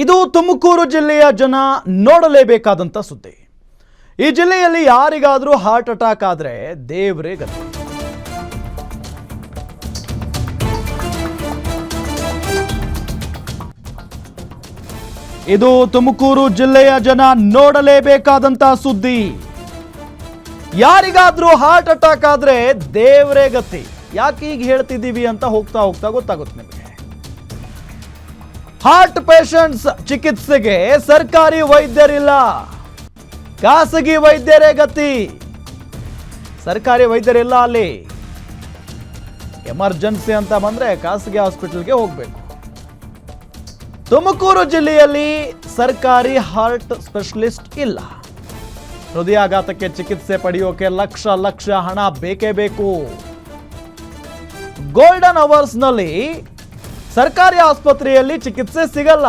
ಇದು ತುಮಕೂರು ಜಿಲ್ಲೆಯ ಜನ ನೋಡಲೇಬೇಕಾದಂಥ ಸುದ್ದಿ. ಈ ಜಿಲ್ಲೆಯಲ್ಲಿ ಯಾರಿಗಾದರೂ ಹಾರ್ಟ್ ಅಟ್ಯಾಕ್ ಆದರೆ ದೇವರೇ ಗತಿ ಇದು ತುಮಕೂರು ಜಿಲ್ಲೆಯ ಜನ ನೋಡಲೇಬೇಕಾದಂತ ಸುದ್ದಿ. ಯಾರಿಗಾದ್ರೂ ಹಾರ್ಟ್ ಅಟ್ಯಾಕ್ ಆದ್ರೆ ದೇವರೇ ಗತಿ ಯಾಕೆ ಈಗ ಹೇಳ್ತಿದ್ದೀವಿ ಅಂತ ಹೋಗ್ತಾ ಹೋಗ್ತಾ ಗೊತ್ತಾಗುತ್ತೆ ನಿಮಗೆ. ಹಾರ್ಟ್ ಪೇಷಂಟ್ಸ್ ಚಿಕಿತ್ಸೆಗೆ ಸರ್ಕಾರಿ ವೈದ್ಯರಿಲ್ಲ. ಖಾಸಗಿ ವೈದ್ಯರೇ ಗತಿ. ಸರ್ಕಾರಿ ವೈದ್ಯರಿಲ್ಲ ಅಲ್ಲಿ. ಎಮರ್ಜೆನ್ಸಿ ಅಂತ ಬಂದ್ರೆ ಖಾಸಗಿ ಹಾಸ್ಪಿಟಲ್ಗೆ ಹೋಗಬೇಕು. ತುಮಕೂರು ಜಿಲ್ಲೆಯಲ್ಲಿ ಸರ್ಕಾರಿ ಹಾರ್ಟ್ ಸ್ಪೆಷಲಿಸ್ಟ್ ಇಲ್ಲ. ಹೃದಯಾಘಾತಕ್ಕೆ ಚಿಕಿತ್ಸೆ ಪಡೆಯೋಕೆ ಲಕ್ಷ ಲಕ್ಷ ಹಣ ಬೇಕೇ ಬೇಕು. ಗೋಲ್ಡನ್ ಅವರ್ಸ್ನಲ್ಲಿ ಸರ್ಕಾರಿ ಆಸ್ಪತ್ರೆಯಲ್ಲಿ ಚಿಕಿತ್ಸೆ ಸಿಗಲ್ಲ.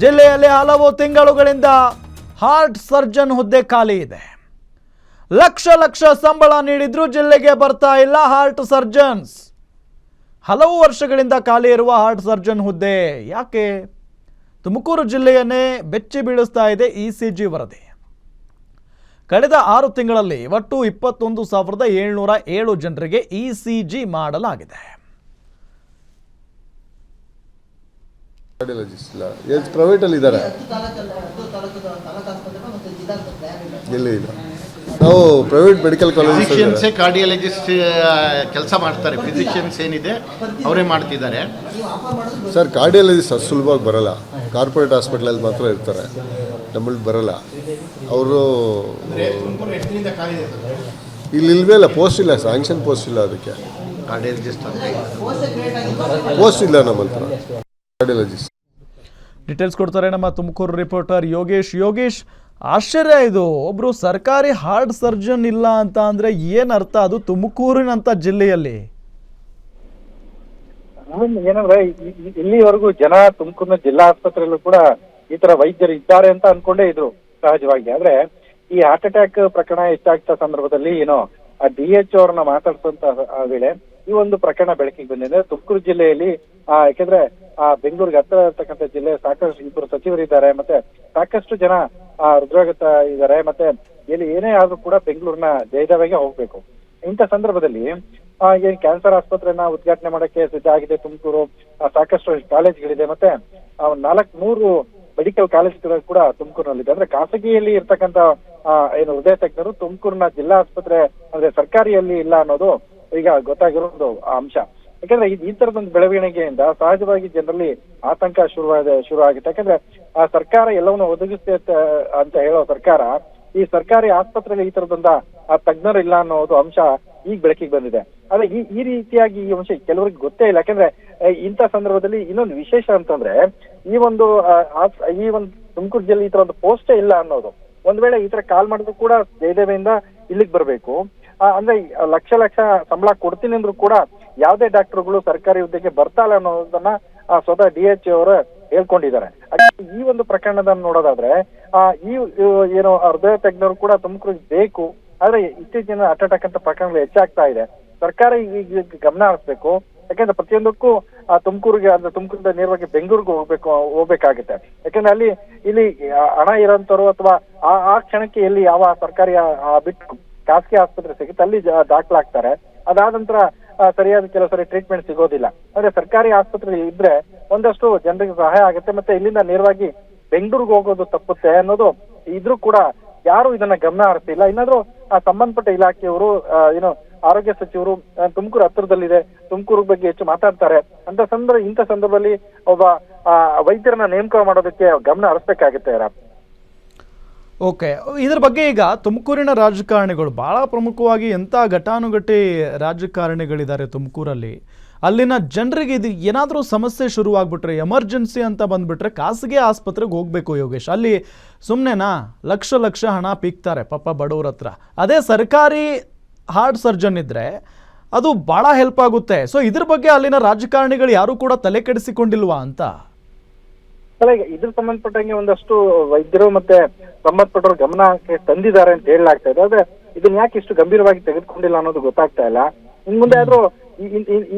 ಜಿಲ್ಲೆಯಲ್ಲಿ ಹಲವು ತಿಂಗಳುಗಳಿಂದ ಹಾರ್ಟ್ ಸರ್ಜನ್ ಹುದ್ದೆ ಖಾಲಿ ಇದೆ. ಲಕ್ಷ ಲಕ್ಷ ಸಂಬಳ ನೀಡಿದ್ರೂ ಜಿಲ್ಲೆಗೆ ಬರ್ತಾ ಇಲ್ಲ ಹಾರ್ಟ್ ಸರ್ಜನ್ಸ್. ಹಲವು ವರ್ಷಗಳಿಂದ ಖಾಲಿ ಇರುವ ಹಾರ್ಟ್ ಸರ್ಜನ್ ಹುದ್ದೆ ಯಾಕೆ? ತುಮಕೂರು ಜಿಲ್ಲೆಯನ್ನೇ ಬೆಚ್ಚಿ ಬೀಳಿಸ್ತಾ ಇದೆ ಇ ಸಿ ಜಿ ವರದಿ. ಕಳೆದ ಆರು ತಿಂಗಳಲ್ಲಿ ಒಟ್ಟು ಇಪ್ಪತ್ತೊಂದು ಸಾವಿರದ ಏಳ್ನೂರ ಏಳು ಜನರಿಗೆ ಇ ಸಿ ಜಿ ಮಾಡಲಾಗಿದೆ. ಕಾರ್ಡಿಯಾಲಜಿಸ್ಟ್ ಇಲ್ಲ. ಎಲ್ಲಿ ಪ್ರೈವೇಟಲ್ಲಿ ಇದ್ದಾರೆ. ಇಲ್ಲ ಇಲ್ಲ. ನಾವು ಪ್ರೈವೇಟ್ ಮೆಡಿಕಲ್ ಫಿಸಿಷಿಯನ್ಸೇ ಕಾರ್ಡಿಯಾಲಜಿಸ್ಟ್ ಕೆಲಸ ಮಾಡ್ತಾರೆ. ಫಿಸಿಷಿಯನ್ಸ್ ಏನಿದೆ ಅವರೇ ಮಾಡ್ತಿದ್ದಾರೆ. ಸರ್ ಕಾರ್ಡಿಯಾಲಜಿಸ್ಟ್ ಅಷ್ಟು ಸುಲಭವಾಗಿ ಬರಲ್ಲ. ಕಾರ್ಪೊರೇಟ್ ಹಾಸ್ಪಿಟ್ಲಲ್ಲಿ ಮಾತ್ರ ಇರ್ತಾರೆ. ನಮ್ಮಲ್ಲಿ ಬರಲ್ಲ. ಅವರು ಇಲ್ಲಿ ಇಲ್ವೇ ಇಲ್ಲ ಪೋಸ್ಟ್ ಇಲ್ಲ ಸ್ಯಾಂಕ್ಷನ್ ಪೋಸ್ಟ್ ಇಲ್ಲ ಅದಕ್ಕೆ. ಕಾರ್ಡಿಯಾಲಜಿಸ್ಟ್ ಅಂತ. ಪೋಸ್ಟ್ ಇಲ್ಲ ನಮ್ಮ ಹತ್ರ ಡೀಟೇಲ್ಸ್ ಕೊಡ್ತಾರೆ ನಮ್ಮ ತುಮಕೂರು ರಿಪೋರ್ಟರ್ ಯೋಗೇಶ್. ಯೋಗೇಶ್ ಆಶ್ಚರ್ಯ ಇದು. ಒಬ್ರು ಸರ್ಕಾರಿ ಹಾರ್ಟ್ ಸರ್ಜನ್ ಇಲ್ಲ ಅಂತ ಅಂದ್ರೆ ಏನ್ ಅರ್ಥ ಅದು ತುಮಕೂರಿನಂತ ಜಿಲ್ಲೆಯಲ್ಲಿ? ಏನಂದ್ರೆ ಇಲ್ಲಿವರೆಗೂ ಜನ ತುಮಕೂರಿನ ಜಿಲ್ಲಾ ಆಸ್ಪತ್ರೆಯಲ್ಲೂ ಕೂಡ ಈ ತರ ವೈದ್ಯರು ಇದ್ದಾರೆ ಅಂತ ಅನ್ಕೊಂಡೇ ಇದ್ರು ಸಹಜವಾಗಿ. ಆದ್ರೆ ಈ ಹಾರ್ಟ್ ಅಟ್ಯಾಕ್ ಪ್ರಕರಣ ಹೆಚ್ಚಾಗ್ತಾ ಸಂದರ್ಭದಲ್ಲಿ ಏನೋ ಆ ಡಿ ಎಚ್ ಅವ್ರನ್ನ ಮಾತಾಡ್ಸಂತ ಆ ವೇಳೆ ಈ ಒಂದು ಪ್ರಕರಣ ಬೆಳಕಿಗೆ ಬಂದಿದೆ. ತುಮಕೂರು ಜಿಲ್ಲೆಯಲ್ಲಿ ಆ, ಯಾಕಂದ್ರೆ ಆ ಬೆಂಗಳೂರಿಗೆ ಹತ್ತಿರ ಇರತಕ್ಕಂತ ಜಿಲ್ಲೆ ಸಾಕಷ್ಟು ಇಬ್ಬರು ಸಚಿವರಿದ್ದಾರೆ ಮತ್ತೆ ಸಾಕಷ್ಟು ಜನ ಆ ಹೃದ್ರೋಗತ ಇದ್ದಾರೆ, ಮತ್ತೆ ಎಲ್ಲಿ ಏನೇ ಆದ್ರೂ ಕೂಡ ಬೆಂಗಳೂರಿನ ಜಯದವಾಗಿ ಹೋಗ್ಬೇಕು. ಇಂಥ ಸಂದರ್ಭದಲ್ಲಿ ಏನ್ ಕ್ಯಾನ್ಸರ್ ಆಸ್ಪತ್ರೆನ ಉದ್ಘಾಟನೆ ಮಾಡಕ್ಕೆ ಸಿದ್ಧ ಆಗಿದೆ ತುಮಕೂರು. ಸಾಕಷ್ಟು ಕಾಲೇಜ್ಗಳಿದೆ, ಮತ್ತೆ ನಾಲ್ಕ್ ಮೂರು ಮೆಡಿಕಲ್ ಕಾಲೇಜ್ಗಳು ಕೂಡ ತುಮಕೂರಿನಲ್ಲಿದೆ. ಅಂದ್ರೆ ಖಾಸಗಿಯಲ್ಲಿ ಇರ್ತಕ್ಕಂಥ ಏನು ಹೃದಯ ತಜ್ಞರು ತುಮಕೂರಿನ ಜಿಲ್ಲಾ ಆಸ್ಪತ್ರೆ, ಅಂದ್ರೆ ಸರ್ಕಾರಿಯಲ್ಲಿ ಇಲ್ಲ ಅನ್ನೋದು ಈಗ ಗೊತ್ತಾಗಿರೋದು ಒಂದು ಅಂಶ. ಯಾಕಂದ್ರೆ ಈ- ತರದೊಂದು ಬೆಳವಣಿಗೆಯಿಂದ ಸಹಜವಾಗಿ ಜನರಲ್ಲಿ ಆತಂಕ ಶುರುವಾದ ಶುರು ಆಗುತ್ತೆ ಯಾಕಂದ್ರೆ ಆ ಸರ್ಕಾರ ಎಲ್ಲವನ್ನು ಒದಗಿಸುತ್ತೆ ಅಂತ- ಹೇಳೋ ಸರ್ಕಾರ, ಈ ಸರ್ಕಾರಿ ಆಸ್ಪತ್ರೆಯಲ್ಲಿ ಈ ತರದೊಂದ ಆ ತಜ್ಞರು ಇಲ್ಲ ಅನ್ನೋದು ಅಂಶ ಈಗ ಬೆಳಕಿಗೆ ಬಂದಿದೆ. ಆದ್ರೆ ಈ ಈ ರೀತಿಯಾಗಿ ಈ ಅಂಶ ಕೆಲವರಿಗೆ ಗೊತ್ತೇ ಇಲ್ಲ. ಯಾಕಂದ್ರೆ ಇಂತ ಸಂದರ್ಭದಲ್ಲಿ ಇನ್ನೊಂದು ವಿಶೇಷ ಅಂತಂದ್ರೆ, ಈ ಒಂದು ಈ ಒಂದು ತುಮಕೂರು ಜಿಲ್ಲೆ ಈ ತರ ಒಂದು ಪೋಸ್ಟೇ ಇಲ್ಲ ಅನ್ನೋದು. ಒಂದ್ ವೇಳೆ ಈ ತರ ಕಾಲ್ ಮಾಡಿದ್ರು ಕೂಡ ಜಯದೇವಿಯಿಂದ ಇಲ್ಲಿಗೆ ಬರ್ಬೇಕು. ಅಂದ್ರೆ ಲಕ್ಷ ಲಕ್ಷ ಸಂಬಳ ಕೊಡ್ತೀನಿ ಅಂದ್ರು ಕೂಡ ಯಾವ್ದೇ ಡಾಕ್ಟರ್ಗಳು ಸರ್ಕಾರಿ ಹುದ್ದೆಗೆ ಬರ್ತಾ ಇಲ್ಲ ಅನ್ನೋದನ್ನ ಸ್ವತಃ ಡಿ ಎಚ್ ಅವರು ಹೇಳ್ಕೊಂಡಿದ್ದಾರೆ. ಈ ಒಂದು ಪ್ರಕರಣದ ನೋಡೋದಾದ್ರೆ, ಆ, ಈ ಏನು ಹೃದಯ ತಜ್ಞರು ಕೂಡ ತುಮಕೂರಿಗೆ ಬೇಕು, ಆದ್ರೆ ಇತ್ತೀಚಿನ ಹಾರ್ಟ್ ಅಂತ ಪ್ರಕರಣಗಳು ಹೆಚ್ಚಾಗ್ತಾ ಇದೆ. ಸರ್ಕಾರ ಈಗ ಗಮನ ಹರಿಸ್ಬೇಕು, ಯಾಕಂದ್ರೆ ಪ್ರತಿಯೊಂದಕ್ಕೂ, ಆ, ತುಮಕೂರಿಗೆ, ಅಂದ್ರೆ ತುಮಕೂರಿಂದ ನೇರವಾಗಿ ಬೆಂಗಳೂರಿಗೆ ಹೋಗ್ಬೇಕು, ಹೋಗ್ಬೇಕಾಗುತ್ತೆ. ಯಾಕಂದ್ರೆ ಅಲ್ಲಿ, ಇಲ್ಲಿ ಹಣ ಇರೋಂಥವ್ರು ಅಥವಾ ಆ ಆ ಕ್ಷಣಕ್ಕೆ ಎಲ್ಲಿ ಯಾವ ಸರ್ಕಾರಿ ಬಿಟ್ಟು ಖಾಸಗಿ ಆಸ್ಪತ್ರೆ ಸಿಗುತ್ತೆ, ಅಲ್ಲಿ ದಾಖಲಾಗ್ತಾರೆ. ಅದಾದ ನಂತರ ಸರಿಯಾದ ಕೆಲವು ಸರಿ ಟ್ರೀಟ್ಮೆಂಟ್ ಸಿಗೋದಿಲ್ಲ. ಅಂದ್ರೆ ಸರ್ಕಾರಿ ಆಸ್ಪತ್ರೆ ಇದ್ರೆ ಒಂದಷ್ಟು ಜನರಿಗೆ ಸಹಾಯ ಆಗುತ್ತೆ ಮತ್ತೆ ಇಲ್ಲಿಂದ ನೇರವಾಗಿ ಬೆಂಗಳೂರಿಗೆ ಹೋಗೋದು ತಪ್ಪುತ್ತೆ ಅನ್ನೋದು ಇದ್ರೂ ಕೂಡ ಯಾರು ಇದನ್ನ ಗಮನ ಹರಿಸಿಲ್ಲ. ಇನ್ನಾದ್ರೂ ಆ ಸಂಬಂಧಪಟ್ಟ ಇಲಾಖೆಯವರು ಏನು ಆರೋಗ್ಯ ಸಚಿವರು ತುಮಕೂರು ಹತ್ತಿರದಲ್ಲಿದೆ ತುಮಕೂರು ಬಗ್ಗೆ ಹೆಚ್ಚು ಮಾತಾಡ್ತಾರೆ. ಅಂತ ಸಂದರ್ಭ ಇಂಥ ಸಂದರ್ಭದಲ್ಲಿ ಒಬ್ಬ ವೈದ್ಯರನ್ನ ನೇಮಕ ಮಾಡೋದಕ್ಕೆ ಗಮನ ಹರಿಸ್ಬೇಕಾಗುತ್ತೆ ರಾಮ್ ಓಕೆ, ಇದ್ರ ಬಗ್ಗೆ ಈಗ ತುಮಕೂರಿನ ರಾಜಕಾರಣಿಗಳು ಭಾಳ ಪ್ರಮುಖವಾಗಿ ಎಂಥ ಘಟಾನುಘಟಿ ರಾಜಕಾರಣಿಗಳಿದ್ದಾರೆ ತುಮಕೂರಲ್ಲಿ? ಅಲ್ಲಿನ ಜನರಿಗೆ ಇದು ಏನಾದರೂ ಸಮಸ್ಯೆ ಶುರುವಾಗ್ಬಿಟ್ರೆ, ಎಮರ್ಜೆನ್ಸಿ ಅಂತ ಬಂದ್ಬಿಟ್ರೆ ಖಾಸಗಿ ಆಸ್ಪತ್ರೆಗೆ ಹೋಗಬೇಕು ಯೋಗೇಶ್. ಅಲ್ಲಿ ಸುಮ್ಮನೆನಾ ಲಕ್ಷ ಲಕ್ಷ ಹಣ ಪೀಕ್ತಾರೆ ಪಾಪ ಬಡವ್ರ ಹತ್ರ. ಅದೇ ಸರ್ಕಾರಿ ಹಾರ್ಟ್ ಸರ್ಜನ್ ಇದ್ದರೆ ಅದು ಭಾಳ ಹೆಲ್ಪ್ ಆಗುತ್ತೆ. ಸೊ ಇದ್ರ ಬಗ್ಗೆ ಅಲ್ಲಿನ ರಾಜಕಾರಣಿಗಳು ಯಾರೂ ಕೂಡ ತಲೆ ಕೆಡಿಸಿಕೊಂಡಿಲ್ವಾ ಅಂತ? ಅಲ್ಲ ಈಗ ಇದ್ರ ಸಂಬಂಧಪಟ್ಟಂಗೆ ಒಂದಷ್ಟು ವೈದ್ಯರು ಮತ್ತೆ ಸಂಬಂಧಪಟ್ಟವ್ರ ಗಮನಕ್ಕೆ ತಂದಿದ್ದಾರೆ ಅಂತ ಹೇಳಲಾಗ್ತಾ ಇದೆ. ಆದ್ರೆ ಇದನ್ನ ಯಾಕೆ ಇಷ್ಟು ಗಂಭೀರವಾಗಿ ತೆಗೆದುಕೊಂಡಿಲ್ಲ ಅನ್ನೋದು ಗೊತ್ತಾಗ್ತಾ ಇಲ್ಲ. ಇನ್ ಮುಂದೆ ಆದ್ರೂ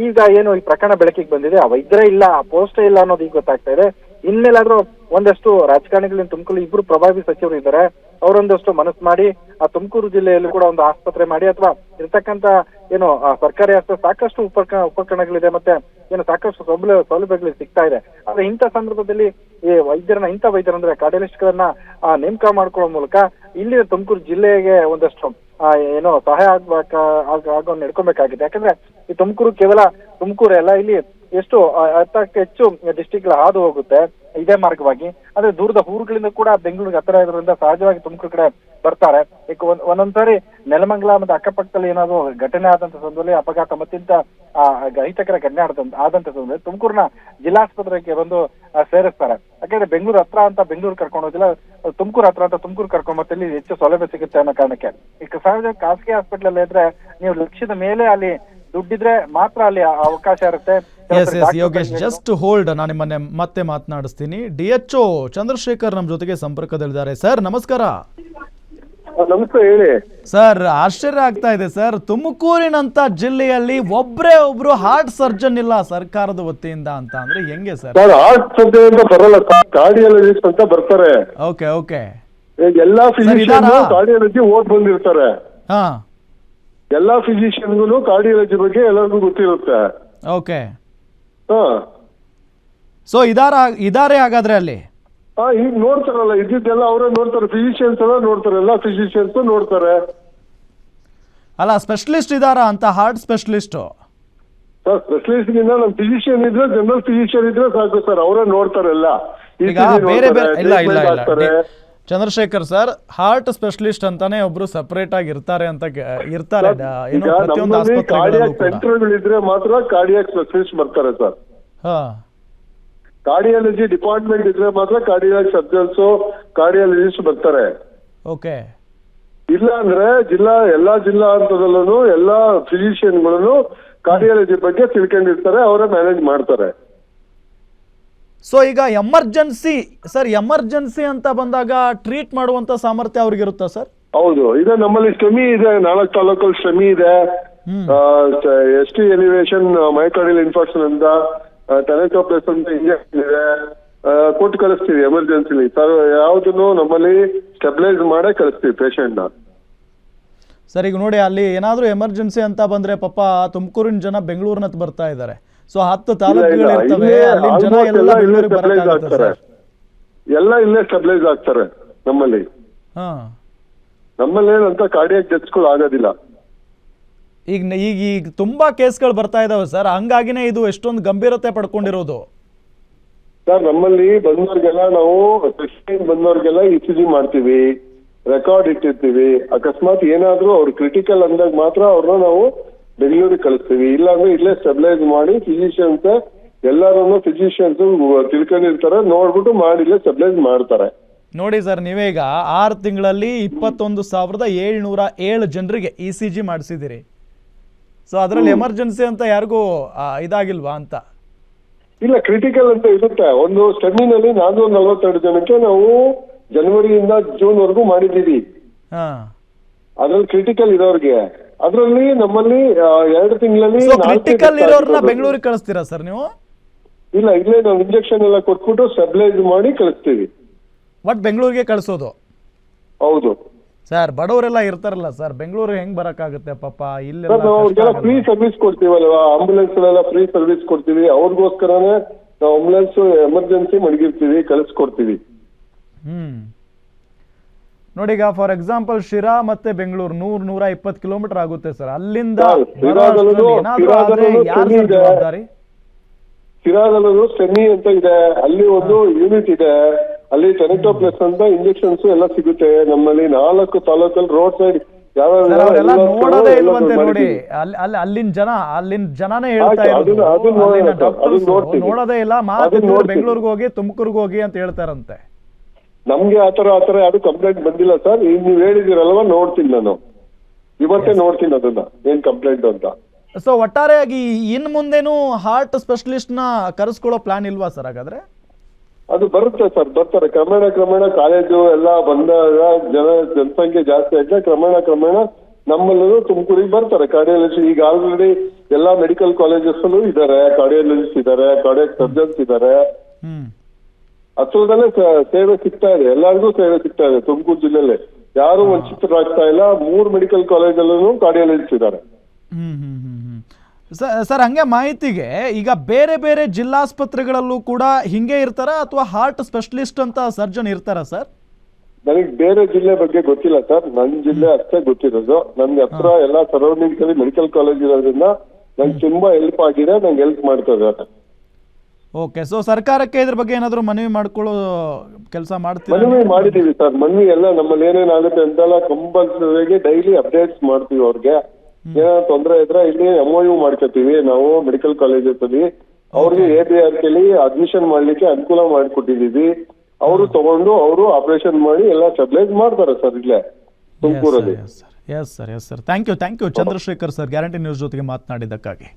ಈಗ ಏನು ಈ ಪ್ರಕರಣ ಬೆಳಕಿಗೆ ಬಂದಿದೆ, ಆ ವೈದ್ಯರೇ ಇಲ್ಲ, ಆ ಪೋಸ್ಟೇ ಇಲ್ಲ ಅನ್ನೋದು ಈಗ ಗೊತ್ತಾಗ್ತಾ ಇದೆ. ಇನ್ಮೇಲಾದ್ರೂ ಒಂದಷ್ಟು ರಾಜಕಾರಣಿಗಳಿಂದ ತುಮಕೂರು ಇಬ್ರು ಪ್ರಭಾವಿ ಸಚಿವರು ಇದ್ದಾರೆ ಅವರೊಂದಷ್ಟು ಮನಸ್ಸು ಮಾಡಿ ಆ ತುಮಕೂರು ಜಿಲ್ಲೆಯಲ್ಲೂ ಕೂಡ ಒಂದು ಆಸ್ಪತ್ರೆ ಮಾಡಿ ಅಥವಾ ಇರ್ತಕ್ಕಂತ ಏನು ಸರ್ಕಾರಿ ಆಸ್ಪತ್ರೆ ಸಾಕಷ್ಟು ಉಪಕರಣ ಉಪಕರಣಗಳಿದೆ ಮತ್ತೆ ಏನು ಸಾಕಷ್ಟು ಸೌಲಭ್ಯ ಸೌಲಭ್ಯಗಳು ಸಿಗ್ತಾ ಇದೆ. ಆದ್ರೆ ಇಂಥ ಸಂದರ್ಭದಲ್ಲಿ ಈ ವೈದ್ಯರನ್ನ ಇಂಥ ವೈದ್ಯರಂದ್ರೆ ಕಾರ್ಡಿಯಲಿಸ್ಟ್ ಗಳನ್ನ ಆ, ನೇಮಕ ಮಾಡ್ಕೊಳ್ಳೋ ಮೂಲಕ ಇಲ್ಲಿ ತುಮಕೂರು ಜಿಲ್ಲೆಗೆ ಒಂದಷ್ಟು ಏನೋ ಸಹಾಯ ಆಗ್ಬೇಕ ಆಗ ಆಗೋ ನಡ್ಕೊಬೇಕಾಗಿದೆ. ಯಾಕಂದ್ರೆ ಈ ತುಮಕೂರು ಕೇವಲ ತುಮಕೂರು ಅಲ್ಲ ಇಲ್ಲಿ ಎಷ್ಟು ಹತ್ತಕ್ಕೆ ಹೆಚ್ಚು ಡಿಸ್ಟಿಕ್ ಹಾದು ಹೋಗುತ್ತೆ, ಇದೇ ಮಾರ್ಗವಾಗಿ. ಆದ್ರೆ ದೂರದ ಊರುಗಳಿಂದ ಕೂಡ ಬೆಂಗಳೂರಿಗೆ ಹತ್ತಿರ ಇರೋದ್ರಿಂದ ಸಹಜವಾಗಿ ತುಮಕೂರು ಕಡೆ ಬರ್ತಾರೆ. ಒಂದೊಂದ್ಸಾರಿ ನೆಲಮಂಗಲ ಮತ್ತೆ ಅಕ್ಕಪಕ್ಕದಲ್ಲಿ ಏನಾದ್ರು ಘಟನೆ ಆದಂತ ಸಂದರ್ಭದಲ್ಲಿ ಅಪಘಾತ ಮತ್ತಿಂತ ಅಹಿತಕರ ಘಟನೆ ಆದಂತ ಆದಂತ ಸಂದರ್ಭದಲ್ಲಿ ತುಮಕೂರಿನ ಜಿಲ್ಲಾಸ್ಪತ್ರೆಗೆ ಬಂದು ಸೇರಿಸ್ತಾರೆ. ಯಾಕಂದ್ರೆ ಬೆಂಗಳೂರು ಹತ್ರ ಅಂತ ಬೆಂಗಳೂರು ಕರ್ಕೊಂಡು ಹೋಗಿಲ್ಲ, ತುಮಕೂರು ಹತ್ರ ಅಂತ ತುಮಕೂರು ಕರ್ಕೊಂಡು ಮತ್ತೆ ಇಲ್ಲಿ ಹೆಚ್ಚು ಸೌಲಭ್ಯ ಸಿಗುತ್ತೆ ಅನ್ನೋ ಕಾರಣಕ್ಕೆ. ಈಗ ಸಹಜ ಖಾಸಗಿ ಹಾಸ್ಪಿಟಲ್ ಅಲ್ಲಿ ಇದ್ರೆ ನೀವು ಲಕ್ಷ್ಯದ ಮೇಲೆ ಅಲ್ಲಿ ದುಡ್ಡಿದ್ರೆ ಮಾತ್ರ ಅಲ್ಲಿ ಅವಕಾಶ ಇರುತ್ತೆ. Yes yes Yogesh just hold ನಾನು ನಿಮ್ಮನ್ನೇ ಮತ್ತೆ ಮಾತನಾಡಿಸ್ತೀನಿ. ಡಿ ಎಚ್ ಒ ಚಂದ್ರಶೇಖರ್ ನಮ್ಮ ಜೊತೆಗೆ ಸಂಪರ್ಕದಲ್ಲಿದ್ದಾರೆ. ಸರ್ ನಮಸ್ಕಾರ. ನಮಸ್ತೆ ಹೇಳಿ. ಸರ್ ಆಶ್ಚರ್ಯ ಆಗ್ತಾ ಇದೆ ಸರ್ ತುಮಕೂರಿನಂತ ಜಿಲ್ಲೆಯಲ್ಲಿ ಒಬ್ಬರೇ ಒಬ್ರು ಹಾರ್ಟ್ ಸರ್ಜನ್ ಇಲ್ಲ ಸರ್ಕಾರದ ವತಿಯಿಂದ ಅಂತ ಅಂದ್ರೆ ಹೆಂಗೆ ಸರ್ ಸರ್ ಸರ್ಜನ್ ಸದ್ಯ ಅಂತ ಬರಲ್ಲ ಕಾರ್ಡಿಯಾಲಜಿಸ್ಟ್ ಅಂತ ಬರ್ತಾರೆ. ಓಕೆ ಓಕೆ ಈಗ ಎಲ್ಲಾ ಫಿಸಿಷಿಯನ್ ಇದಾರಾ? ಕಾರ್ಡಿಯಾಲಜಿ ಓದ್ ಬಂದಿರ್ತಾರೆ. ಹಾ. ಎಲ್ಲಾ ಫಿಸಿಷಿಯನ್ಗೂ ಕಾರ್ಡಿಯಾಲಜಿ ಬಗ್ಗೆ ಎಲ್ಲರಿಗೂ ಗೊತ್ತಿರುತ್ತೆ. ಓಕೆ ಹಾ. ಸೊ ಇದಾರ ಇದಾರೆ ಹಾಗಾದ್ರೆ ಅಲ್ಲಿ? ಹಾ ಈಗ ನೋಡ್ತಾರಲ್ಲ ಇದ್ದಿದ್ದೆಲ್ಲ ಅವರೇ ನೋಡ್ತಾರೆ ಫಿಸಿಷಿಯನ್ಸ್ ಎಲ್ಲ ನೋಡ್ತಾರೆ ಎಲ್ಲಾ ಫಿಸಿಷಿಯನ್ಸ್ ನೋಡ್ತಾರೆ. ಅಲ್ಲ ಸ್ಪೆಷಲಿಸ್ಟ್ ಇದಾರ ಅಂತ ಹಾರ್ಟ್ ಸ್ಪೆಷಲಿಸ್ಟು ಸರ್ ಸ್ಪೆಷಲಿಸ್ಟ್ ಗಿಂತ ನಮ್ ಫಿಸಿಷಿಯನ್ ಇದ್ರೆ ಜನರಲ್ ಫಿಸಿಷಿಯನ್ ಇದ್ರೆ ಸಾಕು ಸರ್ ಅವರೇ ನೋಡ್ತಾರೆ ಎಲ್ಲ. ಈಗ ಬೇರೆ ಬೇರೆ ಇಲ್ಲ ಇಲ್ಲ ಚಂದ್ರಶೇಖರ್ ಸರ್ ಹಾರ್ಟ್ ಸ್ಪೆಷಲಿಸ್ಟ್ ಅಂತಾನೆ ಒಬ್ರು ಸಪರೇಟ್ ಆಗಿ ಇರ್ತಾರೆ ಅಂತ ಇರ್ತಾರೆ. ಈಗ ನಮ್ಮಲ್ಲಿ ಕಾರ್ಡಿಯಾಕ್ ಸೆಂಟರ್ಗಳಿದ್ರೆ ಮಾತ್ರ ಕಾರ್ಡಿಯಾಕ್ ಸ್ಪೆಷಲಿಸ್ಟ್ ಬರ್ತಾರೆ ಸರ್. ಹಾ. ಕಾರ್ಡಿಯಾಲಜಿ ಡಿಪಾರ್ಟ್ಮೆಂಟ್ ಇದ್ರೆ ಮಾತ್ರ ಕಾರ್ಡಿಯಾಕ್ ಸರ್ಜನ್ಸ್ ಕಾರ್ಡಿಯಾಲಜಿಸ್ಟ್ ಬರ್ತಾರೆ. ಓಕೆ. ಇಲ್ಲ ಅಂದ್ರೆ ಜಿಲ್ಲಾ ಎಲ್ಲಾ ಜಿಲ್ಲಾ ಹಂತದಲ್ಲೂ ಎಲ್ಲಾ ಫಿಸಿಷಿಯನ್ಗಳನ್ನು ಕಾರ್ಡಿಯಾಲಜಿ ಬಗ್ಗೆ ತಿಳ್ಕೊಂಡಿರ್ತಾರೆ ಅವರೇ ಮ್ಯಾನೇಜ್ ಮಾಡ್ತಾರೆ. ಸೊ ಈಗ ಎಮರ್ಜೆನ್ಸಿ ಸರ್ ಎಮರ್ಜೆನ್ಸಿ ಅಂತ ಬಂದಾಗ ಟ್ರೀಟ್ ಮಾಡುವಂತ ಸಾಮರ್ಥ್ಯ ಅವ್ರಿಗಿರುತ್ತಾ ಸರ್ ಹೌದು. ಇದೆ ನಮ್ಮಲ್ಲಿ ಸ್ಟೆಮಿ ಇದೆ ನಾಲ್ಕು ತಾಲೂಕಲ್ಲಿ ಸ್ಟೆಮಿ ಇದೆ. S T elevation myocardial infection ಅಂತ ಟೆನೆಟೋಪ್ಲೆಸ್ ಅಂತ ಇಂಜೆಕ್ಷನ್ ಇದೆ. ಕೊಟ್ಟು ಕಳಿಸ್ತೀವಿ ಎಮರ್ಜೆನ್ಸಿಲಿ ಸರ್ ಯಾವುದನ್ನು ನಮ್ಮಲ್ಲಿ ಸ್ಟೆಬಿಲೈಸ್ ಮಾಡೇ ಕಳಿಸ್ತೀವಿ ಪೇಷಂಟ್ನ ಸರ್ ಈಗ ನೋಡಿ ಅಲ್ಲಿ ಏನಾದ್ರೂ ಎಮರ್ಜೆನ್ಸಿ ಅಂತ ಬಂದ್ರೆ ಪಾಪ ತುಮಕೂರಿನ ಜನ ಬೆಂಗಳೂರಿನ ಬರ್ತಾ ಇದ್ದಾರೆ ಸೊ ಹತ್ತು ತಾಲೂಕುಗಳು ಇರ್ತವೆ ಅಲ್ಲಿನ ಜನ ಎಲ್ಲ ಎಲ್ಲ ಇಲ್ಲೇ ಬೆಂಗಳೂರಿಗೆ ಸ್ಟೆಬಿಲೈಸ್ ಬರಕ್ಕಾಗುತ್ತೆ ಆಗ್ತಾರೆ. ಸರ್. ಎಲ್ಲ ಇಲ್ಲೇ ಸ್ಟೆಬಿಲೈಸ್ ಆಗ್ತಾರೆ ನಮ್ಮಲ್ಲಿ. ಹಾ. ನಮ್ಮಲ್ಲಿ ಏನಂತ ಕಾರ್ಡಿಯಾಕ್ ಡೆತ್ಸ್ಗಳು ಆಗೋದಿಲ್ಲ. ಈಗ ಈಗ ಈಗ ತುಂಬಾ ಕೇಸ್ಗಳು ಬರ್ತಾ ಇದಾವೆ ಸರ್. ಹಂಗಾಗಿನೇ ಇದು ಎಷ್ಟೊಂದು ಗಂಭೀರತೆ ಪಡ್ಕೊಂಡಿರೋದು. ಸರ್ ನಮ್ಮಲ್ಲಿ ಬಂದವ್ರಿಗೆಲ್ಲ ನಾವು ಪೇಷಂಟ್ ಬಂದವ್ರಿಗೆಲ್ಲ ಇ ಸಿ ಜಿ ಮಾಡ್ತೀವಿ ರೆಕಾರ್ಡ್ ಇಟ್ಟಿರ್ತೀವಿ. ಅಕಸ್ಮಾತ್ ಏನಾದ್ರೂ ಅವ್ರು ಕ್ರಿಟಿಕಲ್ ಅಂದಾಗ ಮಾತ್ರ ಅವ್ರನ್ನ ನಾವು ಬೆಂಗಳೂರಿಗೆ ಕಳಿಸ್ತೀವಿ. ಇಲ್ಲಾಂದ್ರೆ ಇಲ್ಲೇ ಸ್ಟೆಬಿಲೈಸ್ ಮಾಡಿ ಫಿಸಿಷಿಯನ್ಸ್ ಎಲ್ಲರೂ ಫಿಸಿಷಿಯನ್ಸ್ ತಿಳ್ಕೊಂಡಿರ್ತಾರೆ. ನೋಡ್ಬಿಟ್ಟು ಮಾಡಿ ಇಲ್ಲೇ ಸ್ಟೆಬಿಲೈಸ್ ಮಾಡ್ತಾರೆ. ನೋಡಿ ಸರ್ ನೀವೀಗ ಆರು ತಿಂಗಳಲ್ಲಿ ಇಪ್ಪತ್ತೊಂದು ಸಾವಿರದ ಏಳ್ನೂರ ಏಳು ಜನರಿಗೆ ಇ ಸಿ ಜಿ ಮಾಡಿಸಿದ್ದೀರಿ. ಸೊ ಅದರಲ್ಲಿ ಎಮರ್ಜೆನ್ಸಿ ಅಂತ ಯಾರಿಗೂ ಇದಾಗಿಲ್ವಾ ಅಂತ? ಇಲ್ಲ ಕ್ರಿಟಿಕಲ್ ಅಂತ ಇರುತ್ತೆ. ಒಂದು ಸ್ಟೆಮಿನಲ್ಲಿ ನಾನ್ನೂರ ನಲವತ್ತೆರಡು ಜನಕ್ಕೆ ನಾವು ಜನವರಿಯಿಂದ ಜೂನ್ ವರೆಗೂ ಮಾಡಿದ್ದೀವಿ. ಹಾ. ಅದ್ರಲ್ಲಿ ಕ್ರಿಟಿಕಲ್ ಇರೋರ್ಗೆ. ಅದ್ರಲ್ಲಿ ನಮ್ಮಲ್ಲಿ ಎರಡು ತಿಂಗಳಲ್ಲಿ ಕ್ರಿಟಿಕಲ್ ಇರೋರ್ನ ಬೆಂಗಳೂರಿಗೆ ಕಳಿಸ್ತೀರಾ ಸರ್ ನೀವು? ಇಲ್ಲ ಇಲ್ಲೇ ನಾವು ಇಂಜೆಕ್ಷನ್ ಎಲ್ಲ ಕೊಟ್ಬಿಟ್ಟು ಸ್ಟೆಬಿಲೈಸ್ ಮಾಡಿ ಕಳಿಸ್ತೀವಿ. ಬಟ್ ಬೆಂಗಳೂರಿಗೆ ಕಳಿಸೋದು? ಹೌದು. ಸರ್ ಬಡವರೆಲ್ಲ ಇರ್ತಾರಲ್ಲ ಸರ್ ಬೆಂಗಳೂರಿಗೆ ಹೆಂಗ್ ಬರಕ್ಕಾಗುತ್ತೆ ಪಾಪ? ಇಲ್ಲ ಸರ್ ನಾವು ಕಷ್ಟ ಫ್ರೀ ಸರ್ವಿಸ್ ಕೊಡ್ತೀವಲ್ವಾ? ಆಂಬುಲೆನ್ಸ್ ಎಲ್ಲ ಫ್ರೀ ಸರ್ವಿಸ್ ಕೊಡ್ತೀವಿ. ಅವ್ರಿಗೋಸ್ಕರನೇ ನಾವು ಆಂಬುಲೆನ್ಸ್ ಎಮರ್ಜೆನ್ಸಿ ಮಡಗಿರ್ತೀವಿ ಕಳಿಸ್ಕೊಡ್ತೀವಿ. ಹ್ಮ್. ನೋಡಿ ಈಗ ಫಾರ್ ಎಕ್ಸಾಂಪಲ್ ಶಿರಾ ಮತ್ತೆ ಬೆಂಗಳೂರು ನೂರ್ ನೂರ ಇಪ್ಪತ್ತು ಕಿಲೋಮೀಟರ್ ಆಗುತ್ತೆ ಸರ್. ಅಲ್ಲಿಂದ ಜವಾಬ್ದಾರಿ? ಸಿರಾದಲ್ಲೂ ಸೆಮಿ ಅಂತ ಇದೆ. ಅಲ್ಲಿ ಒಂದು ಯೂನಿಟ್ ಇದೆ. ಅಲ್ಲಿ ಟೆನೆಟೋಪ್ಲೆಸ್ ಅಂತ ಇಂಜೆಕ್ಷನ್ಸ್ ಎಲ್ಲ ಸಿಗುತ್ತೆ. ನಮ್ಮಲ್ಲಿ ನಾಲ್ಕು ತಾಲೂಕಲ್ಲಿ ರೋಡ್ ಸೈಡ್ ನೋಡೋದೇ ಇಲ್ವಂತೆ ನೋಡಿ. ಅಲ್ಲಿ ಅಲ್ಲಿ ಅಲ್ಲಿನ ಜನ ಅಲ್ಲಿನ ಜನನೇ ಹೇಳ್ತಾ ಇರೋದು. ನೋಡೋದೇ ಇಲ್ಲ. ಮಾತು ಬೆಂಗಳೂರಿಗೆ ಹೋಗಿ ತುಮಕೂರ್ಗೆ ಹೋಗಿ ಅಂತ ಹೇಳ್ತಾರಂತೆ. ನಮ್ಗೆ ಆತರ ಆತರ ಯಾರು ಕಂಪ್ಲೇಂಟ್ ಬಂದಿಲ್ಲ ಸರ್. ಈಗ ನೀವ್ ಹೇಳಿದಿರಲ್ವ ನೋಡ್ತೀನಿ ನಾನು. ಇವತ್ತೇ ನೋಡ್ತೀನಿ ಅದನ್ನ ಏನ್ ಕಂಪ್ಲೇಂಟ್ ಅಂತ. ಸೊ ಒಟ್ಟಾರೆಯಾಗಿ ಇನ್ ಮುಂದೇನು ಹಾರ್ಟ್ ಸ್ಪೆಷಲಿಸ್ಟ್ನ ಕರೆಸ್ಕೊಳ್ಳೋ ಪ್ಲಾನ್ ಇಲ್ವಾ ಸರ್ ಹಾಗಾದ್ರೆ? ಅದು ಬರುತ್ತೆ ಸರ್ ಬರ್ತಾರೆ. ಕ್ರಮೇಣ ಕ್ರಮೇಣ ಕಾಲೇಜು ಎಲ್ಲ ಬಂದಾಗ ಜನ ಜನಸಂಖ್ಯೆ ಜಾಸ್ತಿ ಆಯ್ತಾ ಕ್ರಮೇಣ ಕ್ರಮೇಣ ನಮ್ಮಲ್ಲೂ ತುಮಕೂರಿಗೆ ಬರ್ತಾರೆ. ಕಾರ್ಡಿಯಾಲಜಿ ಈಗ ಆಲ್ರೆಡಿ ಎಲ್ಲಾ ಮೆಡಿಕಲ್ ಕಾಲೇಜಸ್ ಅಲ್ಲೂ ಇದಾರೆ ಕಾರ್ಡಿಯಾಲಜಿಸ್ಟ್ ಇದಾರೆ ಕಾರ್ಡಿಯಾಕ್ ಸರ್ಜನ್ಸ್ ಇದಾರೆ ಹತ್ರದಲ್ಲೇ ಸೇವೆ ಸಿಗ್ತಾ ಇದೆ. ಎಲ್ಲರಿಗೂ ಸೇವೆ ಸಿಗ್ತಾ ಇದೆ ತುಮಕೂರು ಜಿಲ್ಲೆಯಲ್ಲಿ. ಯಾರು ವಂಚಿತರಾಗ್ತಾ ಇಲ್ಲ. ಮೂರು ಮೆಡಿಕಲ್ ಕಾಲೇಜಲ್ಲೂ ಕಾರ್ಡಿಯಾಲಜಿಸ್ಟ್ ಇದ್ದಾರೆ ಸರ್ ಹಂಗೆ ಮಾಹಿತಿಗೆ ಈಗ ಬೇರೆ ಬೇರೆ ಜಿಲ್ಲಾಸ್ಪತ್ರೆಗಳಲ್ಲೂ ಕೂಡ ಹಿಂಗೆ ಇರ್ತಾರ ಅಥವಾ ಹಾರ್ಟ್ ಸ್ಪೆಷಲಿಸ್ಟ್ ಅಂತ ಸರ್ಜನ್ ಇರ್ತಾರ ಸರ್? ನನಗೆ ಬೇರೆ ಜಿಲ್ಲೆ ಬಗ್ಗೆ ಗೊತ್ತಿಲ್ಲ ಸರ್. ನನ್ನ ಜಿಲ್ಲೆ ಅಷ್ಟೇ ಗೊತ್ತಿರೋದು. ನನ್ಗೆ ಹತ್ರ ಎಲ್ಲ ಸರೌಂಡಿಂಗ್ಸ್ ಅಲ್ಲಿ ಮೆಡಿಕಲ್ ಕಾಲೇಜ್ ಇರೋದ್ರಿಂದ ನಂಗೆ ತುಂಬಾ ಹೆಲ್ಪ್ ಆಗಿದೆ. ನಂಗೆ ಹೆಲ್ಪ್ ಮಾಡ್ತಾ ಇದ್ದಾರೆ. ಓಕೆ ಸೊ ಸರ್ಕಾರಕ್ಕೆ ಇದ್ರ ಬಗ್ಗೆ ಏನಾದರೂ ಮನವಿ ಮಾಡ್ಕೊಳ್ಳೋ ಕೆಲಸ ಮಾಡ್ತೀವಿ ಮನವಿ ಮಾಡಿದೀವಿ ಸರ್. ಮನವಿ ಎಲ್ಲ ನಮ್ಮಲ್ಲಿ ಏನೇನಾಗುತ್ತೆ ಅಂತೆಲ್ಲ ಕಂಪಲ್ಸರಿ ಡೈಲಿ ಅಪ್ಡೇಟ್ಸ್ ಮಾಡ್ತೀವಿ ಅವ್ರಿಗೆ. ಏನಾದ್ರು ತೊಂದರೆ ಇದ್ರೆ ಇಲ್ಲಿ ಎಂ ಯು ಮಾಡ್ಕೋತೀವಿ. ನಾವು ಮೆಡಿಕಲ್ ಕಾಲೇಜಸ್ ಅಲ್ಲಿ ಅವ್ರಿಗೆ ಎ ಬಿ ಆರ್ ಕೆಲಿ ಅಡ್ಮಿಷನ್ ಮಾಡ್ಲಿಕ್ಕೆ ಅನುಕೂಲ ಮಾಡಿಕೊಟ್ಟಿದೀವಿ ಅವರು ತಗೊಂಡು ಅವರು ಆಪರೇಷನ್ ಮಾಡಿ ಎಲ್ಲ ಸ್ಟೆಬಿಲೈಸ್ ಮಾಡ್ತಾರೆ ಸರ್ ಇಲ್ಲೇ ತುಮಕೂರಲ್ಲಿ. Yes sir yes sir yes sir thank you thank you Chandrashekar sir guarantee news ಜೊತೆಗೆ ಮಾತನಾಡಿದ್ದಕ್ಕಾಗಿ.